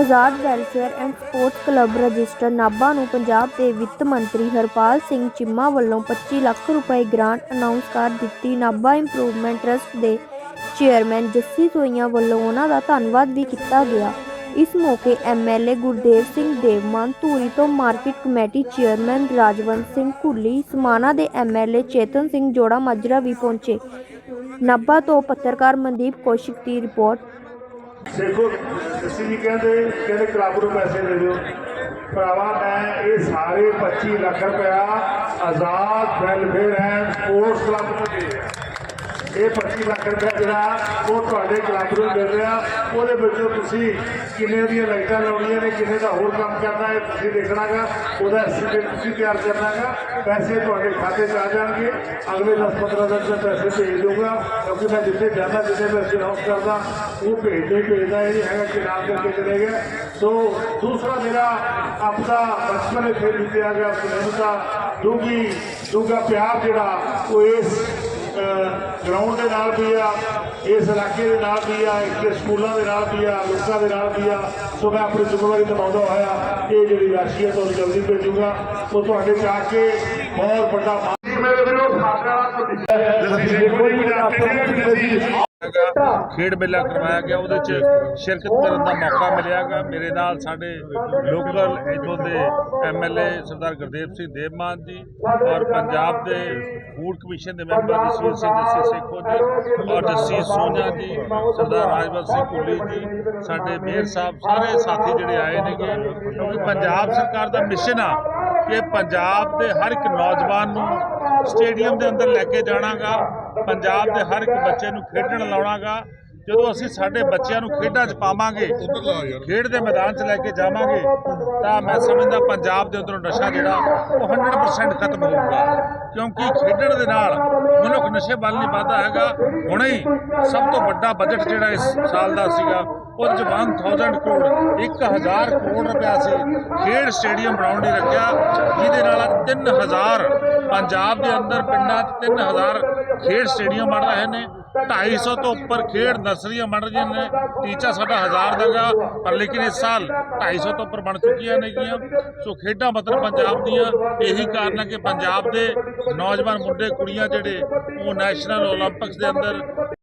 Azad welfare and sports club register Nabha ਨੂੰ ਪੰਜਾਬ ਦੇ ਵਿੱਤ ਮੰਤਰੀ ਹਰਪਾਲ ਸਿੰਘ ਚੀਮਾ ਵੱਲੋਂ 25 ਲੱਖ ਰੁਪਏ ਗ੍ਰਾਂਟ ਅਨਾਉਂਸ ਕਰ ਦਿੱਤੀ। ਨਾਭਾ ਇੰਪਰੂਵਮੈਂਟ ਟਰਸਟ ਦੇ ਚੇਅਰਮੈਨ ਜੱਸੀ ਸੋਈਆਂ ਵੱਲੋਂ ਉਹਨਾਂ ਦਾ ਧੰਨਵਾਦ ਵੀ ਕੀਤਾ ਗਿਆ। ਇਸ ਮੌਕੇ ਐਮਐਲਏ ਗੁਰਦੇਵ ਸਿੰਘ ਦੇਵਮਾਨ, ਧੂਰੀ ਤੋਂ market committee chairman Rajwant Singh Ghulli, Samana ਦੇ ਐਮਐਲਏ ਚੇਤਨ ਸਿੰਘ ਜੋੜਾ ਮਾਜਰਾ ਵੀ ਪਹੁੰਚੇ। ਨਾਭਾ ਤੋਂ ਪੱਤਰਕਾਰ ਮਨਦੀਪ ਕੌਸ਼ਿਕ ਦੀ ਰਿਪੋਰਟ। ਦੇਖੋ, ਅਸੀਂ ਵੀ ਕਹਿੰਦੇ ਕਹਿੰਦੇ ਕਲੱਬ ਨੂੰ ਪੈਸੇ ਦੇ ਦਿਓ। ਭਰਾਵਾ, ਮੈਂ ਇਹ ਸਾਰੇ 25 ਲੱਖ ਰੁਪਇਆ Azad welfare and sports club ਨੂੰ ਦੇ ਇਹ 25 ਲੱਖ ਰੁਪਇਆ ਜਿਹੜਾ ਉਹ ਤੁਹਾਡੇ ਕਲੱਬ ਨੂੰ ਮਿਲ ਰਿਹਾ। ਉਹਦੇ ਵਿੱਚੋਂ ਤੁਸੀਂ ਕਿੰਨੇ ਦੀਆਂ ਲਾਈਟਾਂ ਲਾਉਣੀਆਂ ਨੇ, ਕਿੰਨੇ ਦਾ ਹੋਰ ਕੰਮ ਕਰਨਾ ਹੈ, ਤੁਸੀਂ ਦੇਖਣਾਗਾ ਉਹਦਾ ਐਸਟੀਮੇਟ ਤੁਸੀਂ ਤਿਆਰ ਕਰਨਾਗਾ ਪੈਸੇ ਤੁਹਾਡੇ ਖਾਤੇ 'ਚ ਆ ਜਾਣਗੇ। ਅਗਲੇ 10-15 ਦਿਨ ਤੱਕ ਪੈਸੇ ਭੇਜ ਦਊਗਾ। ਕਿਉਂਕਿ ਮੈਂ ਜਿੱਥੇ ਜਾਂਦਾ, ਜਿੱਥੇ ਮੈਂ ਅਨਾਉਂਸ ਕਰਦਾ, ਉਹ ਭੇਜਦੇ ਭੇਜਦਾ ਇਹ ਹੈਗਾ ਕਿ ਨਾਮ ਕਰਕੇ ਚਲੇ ਗਿਆ। ਸੋ ਦੂਸਰਾ ਮੇਰਾ ਆਪਦਾ ਬਚਪਨ ਇੱਥੇ ਬੀਤਿਆ ਗਿਆ ਮੈਨੂੰ ਤਾਂ ਡੂੰਗੀ ਡੂੰਗਾ ਪਿਆਰ ਜਿਹੜਾ, ਉਹ ਇਸ ਗਰਾਊਂਡ ਦੇ ਨਾਲ ਵੀ ਆ ਇਸ ਇਲਾਕੇ ਦੇ ਨਾਲ ਵੀ ਆ ਇਸ ਸਕੂਲਾਂ ਦੇ ਨਾਲ ਵੀ ਆ ਲੋਕਾਂ ਦੇ ਨਾਲ ਵੀ ਆ। ਸੋ ਮੈਂ ਆਪਣੀ ਜ਼ਿੰਮੇਵਾਰੀ ਨਿਭਾਉਂਦਾ ਹੋਇਆ ਇਹ ਜਿਹੜੀ ਰਾਸ਼ੀ ਹੈ ਤੁਹਾਨੂੰ ਜਲਦੀ ਭੇਜੂਗਾ। ਸੋ ਤੁਹਾਡੇ ਚ ਆ ਕੇ ਬਹੁਤ ਵੱਡਾ ਮੇਰੇ ਵੀਰੋ ਸਾਡਾ ਤੁਸੀਂ ਕੋਈ ਵੀ ਜਾਣਦੇ ਖੇਡ ਮੇਲਾ ਕਰਵਾਇਆ ਗਿਆ, ਉਹਦੇ 'ਚ ਸ਼ਿਰਕਤ ਕਰਨ ਦਾ ਮੌਕਾ ਮਿਲਿਆਗਾ ਮੇਰੇ ਨਾਲ ਸਾਡੇ ਲੋਕਲ ਇੱਥੋਂ ਦੇ ਐਮਐਲਏ ਸਰਦਾਰ ਗੁਰਦੇਵ ਸਿੰਘ ਦੇਵਮਾਨ ਜੀ ਔਰ ਪੰਜਾਬ ਦੇ ਫੂਡ ਕਮਿਸ਼ਨ ਦੇ ਮੈਂਬਰ ਜਸਵੀਰ ਸਿੰਘ ਜੱਸੀ ਸੇਖੋ ਜੀ ਔਰ ਜੱਸੀ ਸੋਨਾ ਜੀ, ਸਰਦਾਰ ਰਾਜਵੰਤ ਸਿੰਘ ਕੁੱਲੀ ਜੀ, ਸਾਡੇ ਮੇਅਰ ਸਾਹਿਬ, ਸਾਰੇ ਸਾਥੀ ਜਿਹੜੇ ਆਏ ਨੇਗੇ ਕਿਉਂਕਿ ਪੰਜਾਬ ਸਰਕਾਰ ਦਾ ਮਿਸ਼ਨ ਆ ਕਿ ਪੰਜਾਬ ਦੇ ਹਰ ਇੱਕ ਨੌਜਵਾਨ ਨੂੰ ਸਟੇਡੀਅਮ ਦੇ ਅੰਦਰ ਲੈ ਕੇ ਜਾਣਾਗਾ ਪੰਜਾਬ ਦੇ ਹਰ ਇੱਕ ਬੱਚੇ ਨੂੰ ਖੇਡਣ ਲਾਉਣਾਗਾ। ਜਦੋਂ ਅਸੀਂ ਸਾਡੇ ਬੱਚਿਆਂ ਨੂੰ ਖੇਡਾਂ 'ਚ ਪਾਵਾਂਗੇ, ਖੇਡ ਦੇ ਮੈਦਾਨ 'ਚ ਲੈ ਕੇ ਜਾਵਾਂਗੇ, ਤਾਂ ਮੈਂ ਸਮਝਦਾ ਪੰਜਾਬ ਦੇ ਅੰਦਰੋਂ ਨਸ਼ਾ ਜਿਹੜਾ, ਉਹ 100% ਖਤਮ ਹੋਊਗਾ। ਕਿਉਂਕਿ ਖੇਡਣ ਦੇ ਨਾਲ ਮਨੁੱਖ ਨਸ਼ੇ ਵੱਲ ਨਹੀਂ ਵੱਧਦਾ ਹੈਗਾ। ਹੁਣੇ ਹੀ ਸਭ ਤੋਂ ਵੱਡਾ ਬਜਟ ਜਿਹੜਾ ਇਸ ਸਾਲ ਦਾ ਸੀਗਾ, ਉਹਦੇ 'ਚ 1000 ਕਰੋੜ 1000 ਕਰੋੜ ਰੁਪਇਆ ਸੀ। ਖੇਡ ਸਟੇਡੀਅਮ ਬਣਾਉਣ ਲਈ ਰੱਖਿਆ। ਜਿਹਦੇ ਨਾਲ ਅੱਜ 3000 ਪੰਜਾਬ ਦੇ ਅੰਦਰ ਪਿੰਡਾਂ 'ਚ 3000 ਖੇਡ ਸਟੇਡੀਅਮ ਬਣ ਰਹੇ ਨੇ 250 ਤੋਂ ਉੱਪਰ ਖੇਡ ਨਰਸਰੀਆਂ ਬਣ ਰਹੀਆਂ ਨੇ, ਟੀਚਾ ਸਾਡਾ ਹਜ਼ਾਰ ਦਾਗਾ ਪਰ ਲੇਕਿਨ ਇਸ ਸਾਲ 250 ਤੋਂ ਉੱਪਰ ਬਣ ਚੁੱਕੀਆਂ ਨੇਗੀਆਂ ਸੋ ਖੇਡਾਂ ਮਤਲਬ ਪੰਜਾਬ ਦੀਆਂ, ਇਹੀ ਕਾਰਨ ਹੈ ਕਿ ਪੰਜਾਬ ਦੇ ਨੌਜਵਾਨ ਮੁੰਡੇ, ਕੁੜੀਆਂ ਜਿਹੜੇ, ਉਹ ਨੈਸ਼ਨਲ 올림픽ਸ ਦੇ ਅੰਦਰ